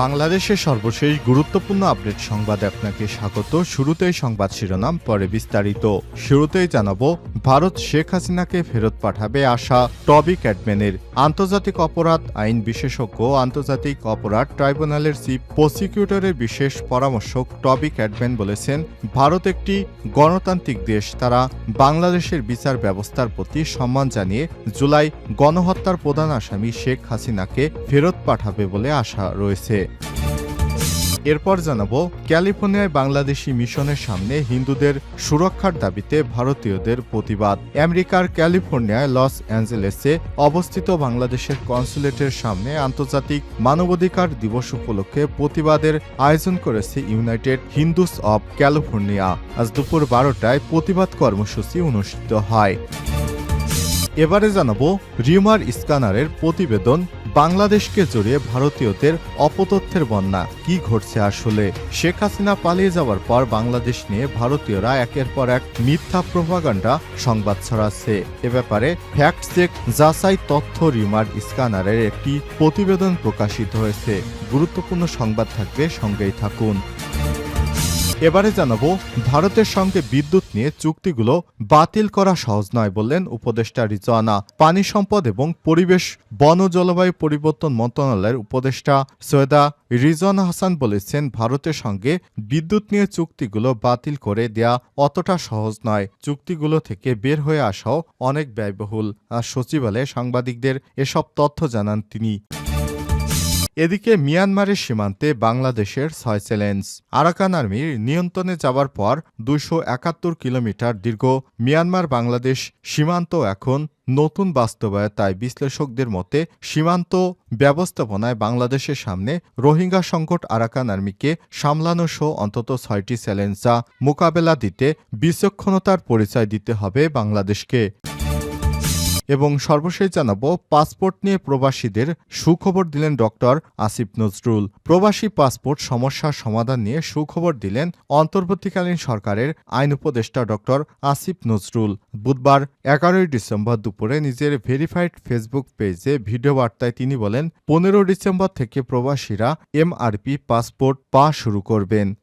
বাংলাদেশের সর্বশেষ গুরুত্বপূর্ণ আপডেট সংবাদে আপনাকে স্বাগত। শুরুতেই সংবাদ শিরোনাম, পরে বিস্তারিত। শুরুতেই জানাব, ভারত শেখ হাসিনাকে ফেরত পাঠাবে আশা। টবি ক্যাডম্যানের আন্তর্জাতিক অপরাধ আইন বিশেষজ্ঞ আন্তর্জাতিক অপরাধ ট্রাইব্যুনালের চিফ প্রসিকিউটরের বিশেষ পরামর্শক টবি ক্যাডম্যান বলেছেন, ভারত একটি গণতান্ত্রিক দেশ। তারা বাংলাদেশের বিচার ব্যবস্থার প্রতি সম্মান জানিয়ে জুলাই গণহত্যার প্রধান আসামি শেখ হাসিনাকে ফেরত পাঠাবে বলে আশা রয়েছে। এরপর জানাব, ক্যালিফোর্নিয়ায় বাংলাদেশি মিশনের সামনে হিন্দুদের সুরক্ষার দাবিতে ভারতীয়দের প্রতিবাদ। আমেরিকার ক্যালিফোর্নিয়ায় লস অ্যাঞ্জেলেসে অবস্থিত বাংলাদেশের কনসুলেটের সামনে আন্তর্জাতিক মানবাধিকার দিবস উপলক্ষে প্রতিবাদের আয়োজন করেছে ইউনাইটেড হিন্দুস অব ক্যালিফোর্নিয়া। আজ দুপুর বারোটায় প্রতিবাদ কর্মসূচি অনুষ্ঠিত হয়। এবারে জানাব রিমার স্ক্যানারের প্রতিবেদন বাংলাদেশকে জড়িয়ে ভারতীয়দের অপতথ্যের বন্যা। কি ঘটছে আসলে? শেখ হাসিনা পালিয়ে যাওয়ার পর বাংলাদেশ নিয়ে ভারতীয়রা একের পর এক মিথ্যা প্রভাগান্ডা সংবাদ ছড়াচ্ছে। এ ব্যাপারে ফ্যাক্ট চেক যাচাই তথ্য রিমার স্ক্যানারের একটি প্রতিবেদন প্রকাশিত হয়েছে। গুরুত্বপূর্ণ সংবাদ থাকবে সঙ্গেই থাকুন। এবারে জানাব, ভারতের সঙ্গে বিদ্যুৎ নিয়ে চুক্তিগুলো বাতিল করা সহজ নয় বললেন উপদেষ্টা রিজওয়ানা। পানি সম্পদ এবং পরিবেশ, বন জলবায়ু পরিবর্তন মন্ত্রণালয়ের উপদেষ্টা সৈয়দা রিজওয়ানা হাসান বলেছেন, ভারতের সঙ্গে বিদ্যুৎ নিয়ে চুক্তিগুলো বাতিল করে দেয়া অতটা সহজ নয়। চুক্তিগুলো থেকে বের হয়ে আসাও অনেক ব্যয়বহুল। আর সচিবালয়ে সাংবাদিকদের এসব তথ্য জানান তিনি। এদিকে মিয়ানমারের সীমান্তে বাংলাদেশের ছয় চ্যালেঞ্জ আরাকান আর্মির নিয়ন্ত্রণে যাওয়ার পর দুইশো একাত্তর কিলোমিটার দীর্ঘ মিয়ানমার বাংলাদেশ সীমান্ত এখন নতুন বাস্তবায়তায় বিশ্লেষকদের মতে সীমান্ত ব্যবস্থাপনায় বাংলাদেশের সামনে রোহিঙ্গা সংকট আরাকান আর্মিকে সামলানো সহ অন্তত ছয়টি চ্যালেঞ্জ মোকাবেলা দিতে বিচক্ষণতার পরিচয় দিতে হবে বাংলাদেশকে। এবং সর্বশেষ জানাব, পাসপোর্ট নিয়ে প্রবাসীদের সুখবর দিলেন ডক্টর আসিফ নজরুল। প্রবাসী পাসপোর্ট সমস্যার সমাধান নিয়ে সুখবর দিলেন অন্তর্বর্তীকালীন সরকারের আইন উপদেষ্টা ডক্টর আসিফ নজরুল। বুধবার এগারোই ডিসেম্বর দুপুরে নিজের ভেরিফাইড ফেসবুক পেজে ভিডিও বার্তায় তিনি বলেন, পনেরো ডিসেম্বর থেকে প্রবাসীরা এমআরপি পাসপোর্ট পা শুরু করবেন।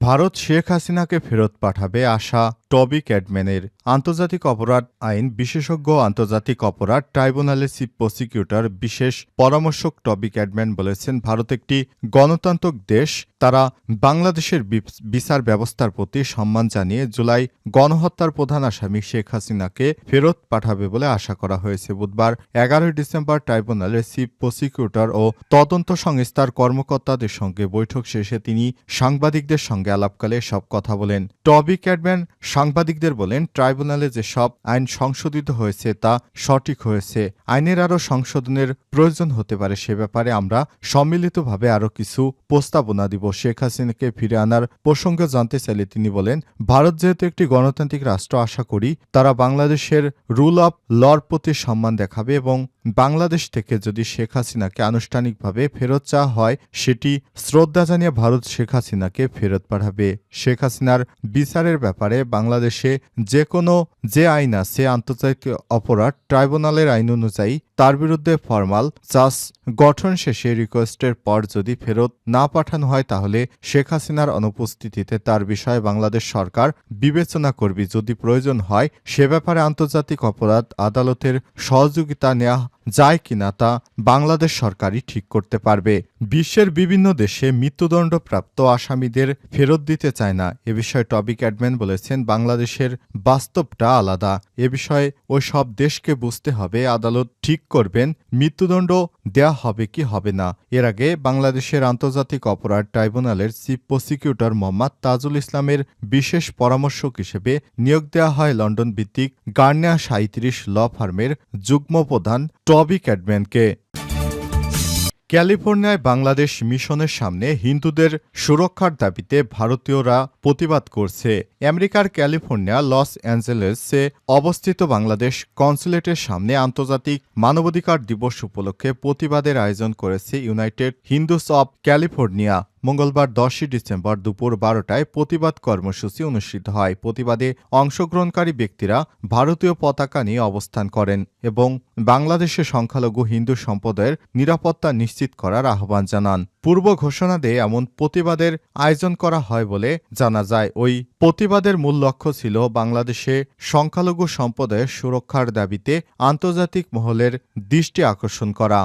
ভারত শেখ হাসিনাকে ফেরত পাঠাবে আশা টবি ক্যাডম্যানের আন্তর্জাতিক অপরাধ আইন বিশেষজ্ঞ আন্তর্জাতিক অপরাধ ট্রাইব্যুনালের চিফ প্রসিকিউটর বিশেষ পরামর্শক টবি ক্যাডম্যান বলেছেন, ভারত একটি গণতান্ত্রিক দেশ তারা বাংলাদেশের বিচার ব্যবস্থার প্রতি সম্মান জানিয়ে জুলাই গণহত্যার প্রধান আসামি শেখ হাসিনাকে ফেরত পাঠাবে বলে আশা করা হয়েছে। বুধবার এগারোই ডিসেম্বর ট্রাইব্যুনালের চিফ প্রসিকিউটর ও তদন্ত সংস্থার কর্মকর্তাদের সঙ্গে বৈঠক শেষে তিনি সাংবাদিকদের সঙ্গে আলাপকালে সব কথা বলেন। টবি ক্যাডম্যান সাংবাদিকদের বলেন, ট্রাইব্যুনালে যে সব আইন সংশোধিত হয়েছে তা সঠিক হয়েছে। আইনের আরও সংশোধনের প্রয়োজন হতে পারে, সে ব্যাপারে আমরা সম্মিলিতভাবে আরও কিছু প্রস্তাবনা দিব। শেখ হাসিনাকে ফিরে আনার প্রসঙ্গে জানতে চাইলে তিনি বলেন, ভারত যেহেতু একটি গণতান্ত্রিক রাষ্ট্র, আশা করি তারা বাংলাদেশের রুল অব লর প্রতি সম্মান দেখাবে এবং বাংলাদেশ থেকে যদি শেখ হাসিনাকে আনুষ্ঠানিকভাবে ফেরত চাওয়া হয়, সেটি শ্রদ্ধা জানিয়ে ভারত শেখ হাসিনাকে ফেরত পাঠাবে। শেখ হাসিনার বিচারের ব্যাপারে বাংলাদেশে যে কোনো যে আইন আছে, আন্তর্জাতিক অপরাধ ট্রাইব্যুনালের আইন অনুযায়ী তার বিরুদ্ধে ফরমাল চার্জ গঠন শেষে রিকোয়েস্টের পর যদি ফেরত না পাঠানো হয় তাহলে শেখ হাসিনার অনুপস্থিতিতে তার বিষয়ে বাংলাদেশ সরকার বিবেচনা করবে। যদি প্রয়োজন হয়, সে ব্যাপারে আন্তর্জাতিক অপরাধ আদালতের সহযোগিতা নেওয়া যায় কিনা তা বাংলাদেশ সরকারই ঠিক করতে পারবে। বিশ্বের বিভিন্ন দেশে মৃত্যুদণ্ডপ্রাপ্ত আসামিদের ফেরত দিতে চায় না। এ বিষয়ে টবি অ্যাডম্যান বলেছেন, বাংলাদেশের বাস্তবটা আলাদা। এ বিষয়ে ওই সব দেশকে বুঝতে হবে, আদালত ঠিক করবেন, মৃত্যুদণ্ড দেয়া হবে কি হবে না। এর আগে বাংলাদেশের আন্তর্জাতিক অপরাধ ট্রাইব্যুনালের চিফ প্রসিকিউটর মোহাম্মদ তাজুল ইসলামের বিশেষ পরামর্শক হিসেবে নিয়োগ দেওয়া হয় লন্ডন ভিত্তিক গার্নিয়া সাঁত্রিশ ল ফার্মের যুগ্ম প্রধান টবি ক্যাডম্যানকে। ক্যালিফোর্নিয়ায় বাংলাদেশ মিশনের সামনে হিন্দুদের সুরক্ষার দাবিতে ভারতীয়রা প্রতিবাদ করছে। আমেরিকার ক্যালিফোর্নিয়া, লস অ্যাঞ্জেলেসে অবস্থিত বাংলাদেশ কনসুলেটের সামনে আন্তর্জাতিক মানবাধিকার দিবস উপলক্ষে প্রতিবাদের আয়োজন করেছে ইউনাইটেড হিন্দুস অব ক্যালিফোর্নিয়া। মঙ্গলবার দশই ডিসেম্বর দুপুর বারোটায় প্রতিবাদ কর্মসূচি অনুষ্ঠিত হয়। প্রতিবাদে অংশগ্রহণকারী ব্যক্তিরা ভারতীয় পতাকা নিয়ে অবস্থান করেন এবং বাংলাদেশের সংখ্যালঘু হিন্দু সম্প্রদায়ের নিরাপত্তা নিশ্চিত করার আহ্বান জানান। পূর্ব ঘোষণা দিয়ে এমন প্রতিবাদের আয়োজন করা হয় বলে জানা যায়। ওই প্রতিবাদের মূল লক্ষ্য ছিল বাংলাদেশে সংখ্যালঘু সম্প্রদায়ের সুরক্ষার দাবিতে আন্তর্জাতিক মহলের দৃষ্টি আকর্ষণ করা।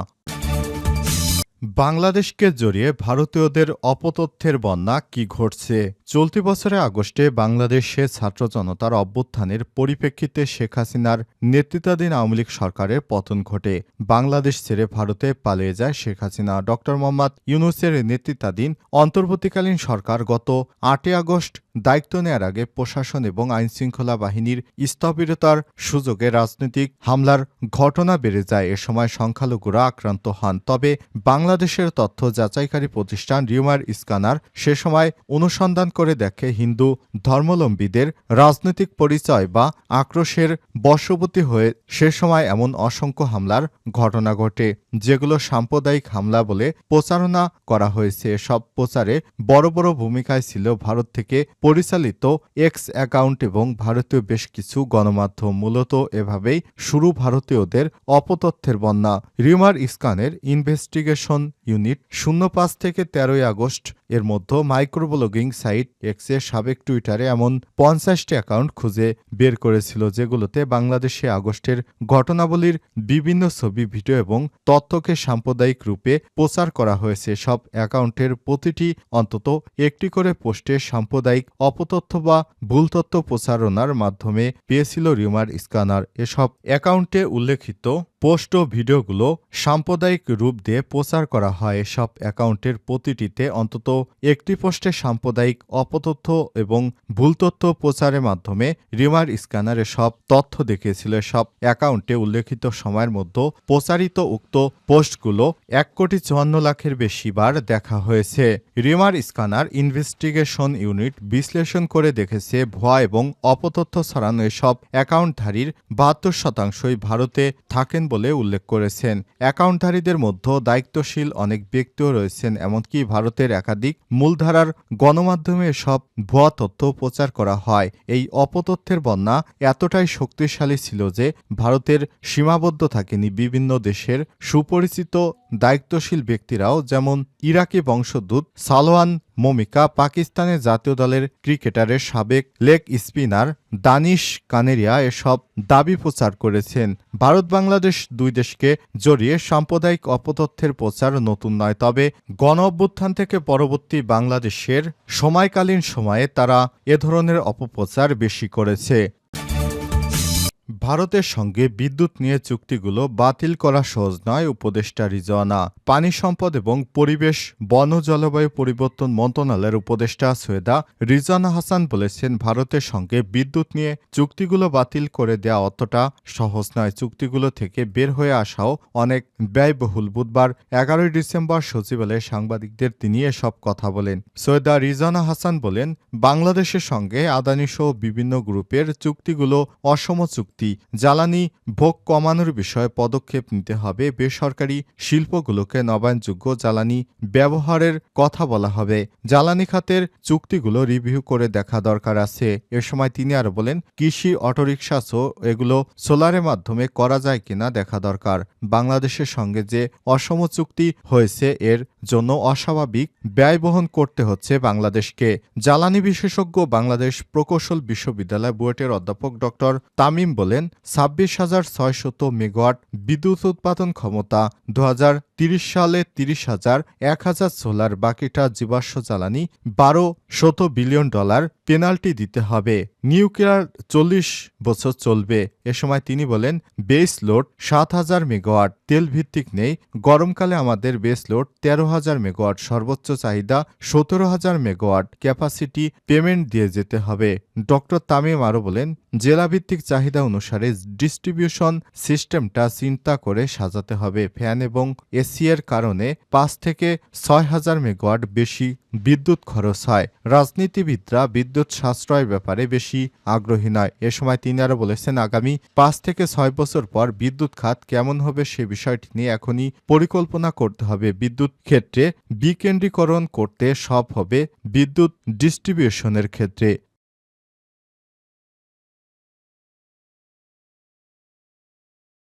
বাংলাদেশকে জড়িয়ে ভারতীয়দের অপতথ্যের বন্যা কি ঘটছে? চলতি বছরে আগস্টে বাংলাদেশে ছাত্র জনতার অভ্যুত্থানের পরিপ্রেক্ষিতে শেখ হাসিনার নেতৃত্বাধীন আওয়ামী লীগ সরকারের পতন ঘটে। বাংলাদেশ ছেড়ে ভারতে পালিয়ে যায় শেখ হাসিনা। ড. মোহাম্মদ ইউনুসের নেতৃত্বাধীন অন্তর্বর্তীকালীন সরকার গত আটই আগস্ট দায়িত্ব নেয়ার আগে প্রশাসন এবং আইনশৃঙ্খলা বাহিনীর স্থবিরতার সুযোগে রাজনৈতিক হামলার ঘটনা বেড়ে যায়। এ সময় সংখ্যালঘুরা আক্রান্ত হন। তবে বাংলাদেশের তথ্য যাচাইকারী প্রতিষ্ঠান রিউমার স্কানার সে সময় অনুসন্ধান করে দেখে হিন্দু ধর্মলম্বীদের রাজনৈতিক পরিচয় বা আক্রোশের বশবর্তী হয়ে সে সময় এমন অসংখ্য হামলার ঘটনা ঘটে, যেগুলো সাম্প্রদায়িক হামলা বলে প্রচারণা করা হয়েছে। সব প্রচারে বড় বড় ভূমিকায় ছিল ভারত থেকে পরিচালিত এক্স অ্যাকাউন্ট এবং ভারতীয় বেশ কিছু গণমাধ্যম। মূলত এভাবেই শুরু ভারতীয়দের অপতথ্যের বন্যা। রিউমার ইস্কানের ইনভেস্টিগেশন ইউনিট শূন্য পাঁচ থেকে তেরোই আগস্ট এর মধ্যে মাইক্রোব্লগিং সাইট এক্সের সাবেক টুইটারে এমন পঞ্চাশটি অ্যাকাউন্ট খুঁজে বের করেছিল যেগুলোতে বাংলাদেশে আগস্টের ঘটনাবলীর বিভিন্ন ছবি, ভিডিও এবং তথ্যকে সাম্প্রদায়িক রূপে প্রচার করা হয়েছে। সব অ্যাকাউন্টের প্রতিটি অন্তত একটি করে পোস্টে সাম্প্রদায়িক অপতথ্য বা ভুল তথ্য প্রচারণার মাধ্যমে পেয়েছিল রিউমার স্ক্যানার। এসব অ্যাকাউন্টে উল্লেখিত পোস্ট ও ভিডিওগুলো সাম্প্রদায়িক রূপ দিয়ে প্রচার করা হয় এসব অ্যাকাউন্টের প্রতিটিতে অন্তত একটি পোস্টে সাম্প্রদায়িক অপতথ্য এবং ভুল তথ্য প্রচারের মাধ্যমে রিমার স্ক্যানারে সব তথ্য দেখিয়েছিল। সব অ্যাকাউন্টে উল্লেখিত সময়ের মধ্যে প্রচারিত উক্ত পোস্টগুলো এক কোটি চুয়ান্ন লাখের বেশি বার দেখা হয়েছে। রিমার স্ক্যানার ইনভেস্টিগেশন ইউনিট বিশ্লেষণ করে দেখেছে, ভুয়া এবং অপতথ্য ছড়ানো এসব অ্যাকাউন্টধারীর বাহাত্তর শতাংশই ভারতে থাকেন বলে উল্লেখ করেছেন। অ্যাকাউন্টধারীদের মধ্যে দায়িত্বশীল অনেক ব্যক্তিও রয়েছেন, এমনকি ভারতের একাধিক মূলধারার গণমাধ্যমে সব ভুয়া তথ্য প্রচার করা হয়। এই অপতথ্যের বন্যা এতটাই শক্তিশালী ছিল যে ভারতের সীমাবদ্ধ থাকেনি বিভিন্ন দেশের সুপরিচিত দায়িত্বশীল ব্যক্তিরাও, যেমন ইরাকি বংশোদ্ভূত সালোয়ান মমিকা পাকিস্তানের জাতীয় দলের ক্রিকেটারের সাবেক লেগ স্পিনার দানিশ কানেরিয়া এসব দাবি প্রচার করেছেন। ভারত বাংলাদেশ দুই দেশকে জড়িয়ে সাম্প্রদায়িক অপতথ্যের প্রচার নতুন নয়, তবে গণ অভ্যুত্থান থেকে পরবর্তী বাংলাদেশের সময়কালীন সময়ে তারা এ ধরনের অপপ্রচার বেশি করেছে। ভারতের সঙ্গে বিদ্যুৎ নিয়ে চুক্তিগুলো বাতিল করা সহজ নয়, উপদেষ্টা রিজওয়ানা। পানি সম্পদ এবং পরিবেশ, বন জলবায়ু পরিবর্তন মন্ত্রণালয়ের উপদেষ্টা সৈয়দা রিজওয়ানা হাসান বলেছেন, ভারতের সঙ্গে বিদ্যুৎ নিয়ে চুক্তিগুলো বাতিল করে দেওয়া অতটা সহজ নয়। চুক্তিগুলো থেকে বের হয়ে আসাও অনেক ব্যয়বহুল। বুধবার এগারোই ডিসেম্বর সচিবালয়ে সাংবাদিকদের তিনি এসব কথা বলেন। সৈয়দা রিজওয়ানা হাসান বলেন, বাংলাদেশের সঙ্গে আদানিসহ বিভিন্ন গ্রুপের চুক্তিগুলো অসম চুক্তি জ্বালানি ভোগ কমানোর বিষয়ে পদক্ষেপ নিতে হবে। বেসরকারি শিল্পগুলোকে নবায়নযোগ্য জ্বালানি ব্যবহারের কথা বলা হবে। জ্বালানি খাতের চুক্তিগুলো রিভিউ করে দেখা দরকার আছে। এ সময় তিনি আরও বলেন, কৃষি, অটোরিকশা সহ এগুলো সোলারের মাধ্যমে করা যায় কিনা দেখা দরকার। বাংলাদেশের সঙ্গে যে অসম চুক্তি হয়েছে, এর জন্য অস্বাভাবিক ব্যয় বহন করতে হচ্ছে বাংলাদেশকে। জ্বালানি বিশেষজ্ঞ বাংলাদেশ প্রকৌশল বিশ্ববিদ্যালয় বুয়েটের অধ্যাপক ডক্টর তামিম বলেন ছাব্বিশ হাজার ছয়শত মেগাওয়াট বিদ্যুৎ উৎপাদন ক্ষমতা দু হাজার তিরিশ সালে তিরিশ হাজার এক হাজার সোলার বাকিটা জীবাশ্ম জ্বালানি বারো শত বিলিয়ন ডলার পেনাল্টি দিতে হবে। নিউক্লিয়ার চল্লিশ বছর চলবে। এ সময় তিনি বলেন, বেস লোড সাত হাজার মেগাওয়াট তেল ভিত্তিক নেই। গরমকালে আমাদের বেস লোড তেরো হাজার মেগাওয়াট, সর্বোচ্চ চাহিদা সতেরো হাজার মেগাওয়াট ক্যাপাসিটি পেমেন্ট দিয়ে যেতে হবে। ডক্টর তামিম আরও বলেন, জেলাভিত্তিক চাহিদা অনুসারে ডিস্ট্রিবিউশন সিস্টেমটা চিন্তা করে সাজাতে হবে। ফ্যান এবং এসি এর কারণে পাঁচ থেকে ছয় হাজার মেগাওয়াট বেশি বিদ্যুৎ খরচ হয়। রাজনীতিবিদরা বিদ্যুৎ সাশ্রয়ের ব্যাপারে বেশি আগ্রহী নয়। এ সময় তিনি আরও বলেছেন, আগামী পাঁচ থেকে ছয় বছর পর বিদ্যুৎ খাত কেমন হবে সে বিষয়টি নিয়ে এখনই পরিকল্পনা করতে হবে। বিদ্যুৎ ক্ষেত্রে বিকেন্দ্রীকরণ করতে সব হবে বিদ্যুৎ ডিস্ট্রিবিউশনের ক্ষেত্রে।